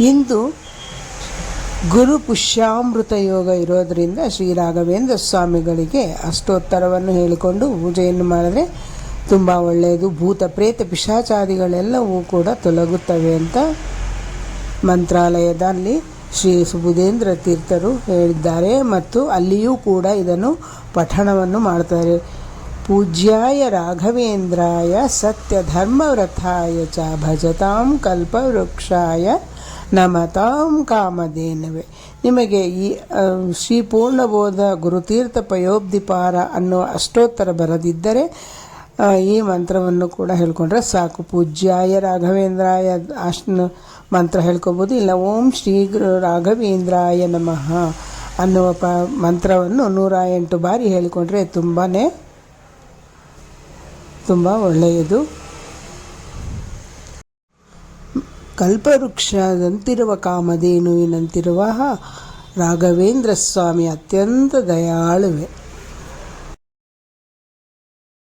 ಇಂದು ಗುರು ಪುಷ್ಯಾಮೃತ ಯೋಗ ಇರೋದರಿಂದ ಶ್ರೀ ರಾಘವೇಂದ್ರ ಸ್ವಾಮಿಗಳಿಗೆ ಅಷ್ಟೋತ್ತರವನ್ನು ಹೇಳಿಕೊಂಡು ಪೂಜೆಯನ್ನು ಮಾಡಿದ್ರೆ ತುಂಬ ಒಳ್ಳೆಯದು. ಭೂತ ಪ್ರೇತ ಪಿಶಾಚಾದಿಗಳೆಲ್ಲವೂ ಕೂಡ ತೊಲಗುತ್ತವೆ ಅಂತ ಮಂತ್ರಾಲಯದಲ್ಲಿ ಶ್ರೀ ಸುಬುಧೇಂದ್ರ ತೀರ್ಥರು ಹೇಳಿದ್ದಾರೆ ಮತ್ತು ಅಲ್ಲಿಯೂ ಕೂಡ ಇದನ್ನು ಪಠಣವನ್ನು ಮಾಡ್ತಾರೆ. ಪೂಜ್ಯಾಯ ರಾಘವೇಂದ್ರಾಯ ಸತ್ಯ ಧರ್ಮವ್ರಥಾಯ ಚ ಭಜತಾಂ ಕಲ್ಪವೃಕ್ಷಾಯ ನಮತಾಂ ಕಾಮಧೇನವೆ. ನಿಮಗೆ ಈ ಶ್ರೀ ಪೂರ್ಣಬೋಧ ಗುರುತೀರ್ಥ ಪಯೋಬ್ಧಿಪಾರ ಅನ್ನೋ ಅಷ್ಟೋತ್ತರ ಬರದಿದ್ದರೆ ಈ ಮಂತ್ರವನ್ನು ಕೂಡ ಹೇಳ್ಕೊಂಡ್ರೆ ಸಾಕು. ಪೂಜ್ಯಾಯ ರಾಘವೇಂದ್ರಾಯ ಅಷ್ಟು ಮಂತ್ರ ಹೇಳ್ಕೊಬೋದು. ಇಲ್ಲ, ಓಂ ಶ್ರೀ ರಾಘವೇಂದ್ರಾಯ ನಮಃ ಅನ್ನುವ ಪ, ಮಂತ್ರವನ್ನು ನೂರ ಎಂಟು ಬಾರಿ ಹೇಳಿಕೊಂಡ್ರೆ ತುಂಬಾ ತುಂಬ ಒಳ್ಳೆಯದು. ಕಲ್ಪವೃಕ್ಷದಂತಿರುವ ಕಾಮಧೇನುವಿನಂತಿರುವ ರಾಘವೇಂದ್ರ ಸ್ವಾಮಿ ಅತ್ಯಂತ ದಯಾಳುವೆ.